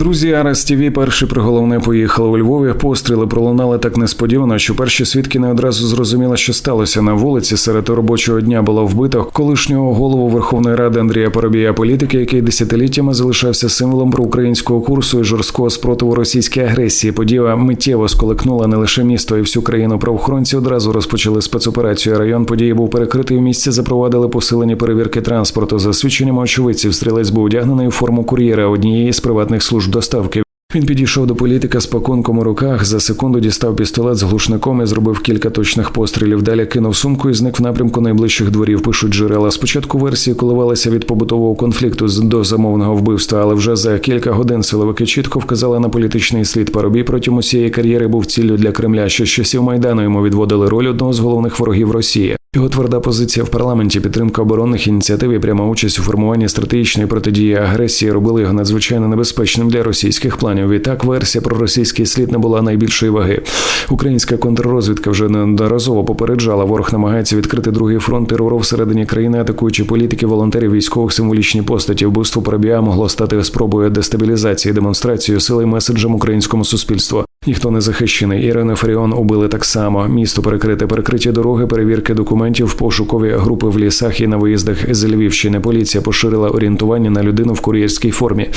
Друзі, Арас ТВ перші приголовне поїхали у Львові. Постріли пролунали так несподівано, що перші свідки не одразу зрозуміли, що сталося на вулиці. Серед робочого дня було вбито колишнього голову Верховної Ради Андрія Поробія, політики, який десятиліттями залишався символом проукраїнського курсу і жорсткого спротиву російській агресії. Подія миттєво сколекнула не лише місто і всю країну. Правоохоронці одразу розпочали спецоперацію. Район події був перекритий. В місці запровадили посилені перевірки транспорту. За свідченнями очевидців, стрілець був одягнений у форму кур'єра однієї з приватних служб доставки. Він підійшов до політика з пакунком у руках. За секунду дістав пістолет з глушником і зробив кілька точних пострілів. Далі кинув сумку і зник в напрямку найближчих дворів. Пишуть джерела. Спочатку версії коливалися від побутового конфлікту з- до замовного вбивства, але вже за кілька годин силовики чітко вказали на політичний слід. Парубій протягом усієї кар'єри був ціллю для Кремля. Ще з часів майдану йому відводили роль одного з головних ворогів Росії. Його тверда позиція в парламенті, підтримка оборонних ініціатив і пряма участь у формуванні стратегічної протидії агресії робили його надзвичайно небезпечним для російських планів. Відтак версія про російський слід не була найбільшої ваги. Українська контррозвідка вже неодноразово попереджала. Ворог намагається відкрити другий фронт терору всередині країни, атакуючи політики, волонтерів, військових символічні постаті. Вбивство Парабія могло стати спробою дестабілізації, демонстрацією сили меседжем українському суспільству. Ніхто не захищений. Ірину Фаріон убили так само. Місто перекрите, перекриті дороги, перевірки документів, пошукові групи в лісах і на виїздах з Львівщини. Поліція поширила орієнтування на людину в кур'єрській формі.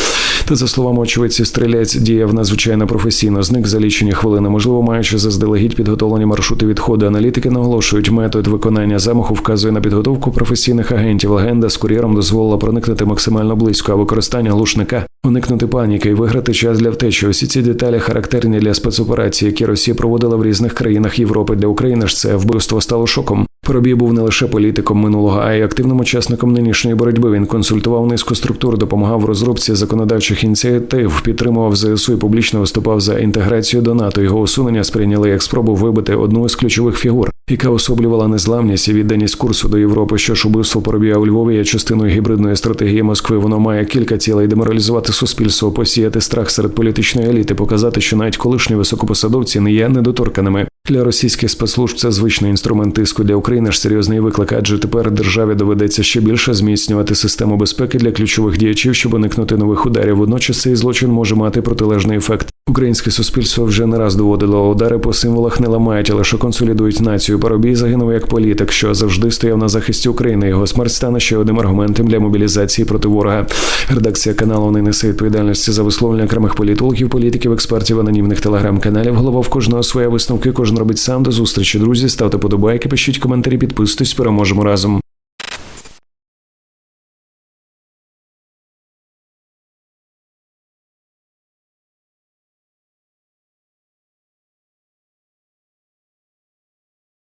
Та за словами очевидців, стрілець діяв надзвичайно професійно. Зник за лічені хвилини. Можливо, маючи заздалегідь підготовлені маршрути відходу. Аналітики наголошують, метод виконання замаху вказує на підготовку професійних агентів. Легенда з кур'єром дозволила проникнути максимально близько, а використання глушника уникнути паніки і виграти час для втечі. Усі ці деталі характерні для спецоперацій, які Росія проводила в різних країнах Європи. Для України ж це вбивство стало шоком. Парубій був не лише політиком минулого, а й активним учасником нинішньої боротьби. Він консультував низку структур, допомагав в розробці законодавчих ініціатив, підтримував ЗСУ і публічно виступав за інтеграцію до НАТО. Його усунення сприйняли як спробу вибити одну із ключових фігур, яка особлювала незламність і відданість курсу до Європи. Що ж убивство Парубія у Львові є частиною гібридної стратегії Москви. Воно має кілька цілей деморалізувати суспільство, посіяти страх серед політичної еліти, показати, що навіть колишні високопосадовці не є недоторканими. Для російських спецслужб це звичний інструмент тиску для України ж серйозний виклик, адже тепер державі доведеться ще більше зміцнювати систему безпеки для ключових діячів, щоб уникнути нових ударів. Водночас цей злочин може мати протилежний ефект. Українське суспільство вже не раз доводило удари по символах не ламають, а лише консолідують націю. Парубій загинув як політик, що завжди стояв на захисті України. Його смерть стане ще одним аргументом для мобілізації проти ворога. Редакція каналу не несе відповідальності за висловлення окремих політологів, політиків, експертів, анонімних телеграм-каналів. Голова в кожного своя висновки. Кожен робить сам до зустрічі. Друзі, ставте подобайки, пишіть коментарі, підписуйтесь. Переможемо разом.